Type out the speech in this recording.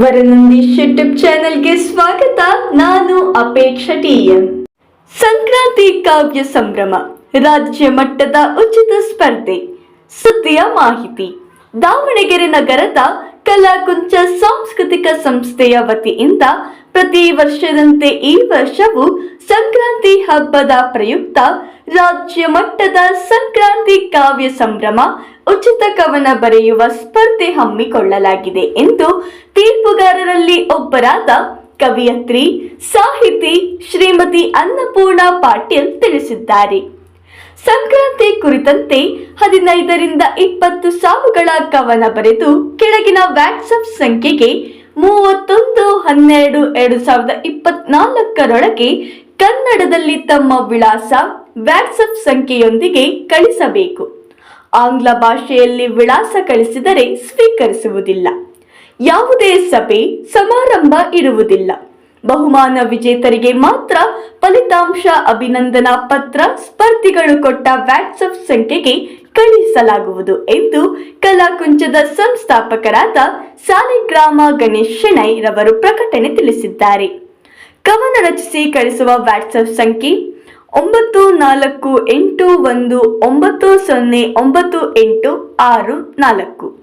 ವರನಂದೀಶ್ YouTube ಚಾನೆಲ್ಗೆ ಸ್ವಾಗತ. ನಾನು ಅಪೇಕ್ಷಾ ಟಿಎಂ ಸಂಕ್ರಾಂತಿ ಕಾವ್ಯ ಸಂಭ್ರಮ, ರಾಜ್ಯ ಮಟ್ಟದ ಉಚಿತ ಸ್ಪರ್ಧೆ, ಸುದ್ದಿಯ ಮಾಹಿತಿ. ದಾವಣಗೆರೆ ನಗರದ ಕಲಾಕುಂಚ ಸಾಂಸ್ಕೃತಿಕ ಸಂಸ್ಥೆಯ ವತಿಯಿಂದ ಪ್ರತಿ ವರ್ಷದಂತೆ ಈ ವರ್ಷವೂ ಸಂಕ್ರಾಂತಿ ಹಬ್ಬದ ಪ್ರಯುಕ್ತ ರಾಜ್ಯ ಮಟ್ಟದ ಸಂಕ್ರಾಂತಿ ಕಾವ್ಯ ಸಂಭ್ರಮ ಉಚಿತ ಕವನ ಬರೆಯುವ ಸ್ಪರ್ಧೆ ಹಮ್ಮಿಕೊಳ್ಳಲಾಗಿದೆ ಎಂದು ತೀರ್ಪುಗಾರರಲ್ಲಿ ಒಬ್ಬರಾದ ಕವಿಯತ್ರಿ, ಸಾಹಿತಿ ಶ್ರೀಮತಿ ಅನ್ನಪೂರ್ಣ ಪಾಟೀಲ್ ತಿಳಿಸಿದ್ದಾರೆ. ಸಂಕ್ರಾಂತಿ ಕುರಿತಂತೆ ಹದಿನೈದರಿಂದ ಇಪ್ಪತ್ತು ಸಾಲುಗಳ ಕವನ ಬರೆದು ಕೆಳಗಿನ ವ್ಯಾಟ್ಸಪ್ ಸಂಖ್ಯೆಗೆ ಮೂವತ್ತೊಂದು, ಹನ್ನೆರಡು, ಎರಡು ಸಾವಿರದ ಇಪ್ಪತ್ನಾಲ್ಕರೊಳಗೆ ಕನ್ನಡದಲ್ಲಿ ತಮ್ಮ ವಿಳಾಸ ವ್ಯಾಟ್ಸಪ್ ಸಂಖ್ಯೆಯೊಂದಿಗೆ ಕಳಿಸಬೇಕು. ಆಂಗ್ಲ ಭಾಷೆಯಲ್ಲಿ ವಿಳಾಸ ಕಳಿಸಿದರೆ ಸ್ವೀಕರಿಸುವುದಿಲ್ಲ. ಯಾವುದೇ ಸಭೆ, ಸಮಾರಂಭ ಇರುವುದಿಲ್ಲ. ಬಹುಮಾನ ವಿಜೇತರಿಗೆ ಮಾತ್ರ ಫಲಿತಾಂಶ ಅಭಿನಂದನಾ ಪತ್ರ, ಸ್ಪರ್ಧಿಗಳು ಕೊಟ್ಟ ವ್ಯಾಟ್ಸಪ್ ಸಂಖ್ಯೆಗೆ ಕಳುಹಿಸಲಾಗುವುದು ಎಂದು ಕಲಾಕುಂಚದ ಸಂಸ್ಥಾಪಕರಾದ ಸಾಲಿಗ್ರಾಮ ಗಣೇಶ್ ಶೆಣೈ ರವರು ಪ್ರಕಟಣೆ ತಿಳಿಸಿದ್ದಾರೆ. ಕವನ ರಚಿಸಿ ಕಳಿಸುವ ವ್ಯಾಟ್ಸಪ್ ಸಂಖ್ಯೆ ಒಂಬತ್ತು ನಾಲ್ಕು ಎಂಟು ಒಂದು ಒಂಬತ್ತು ಸೊನ್ನೆ ಒಂಬತ್ತು ಎಂಟು ಆರು ನಾಲ್ಕು.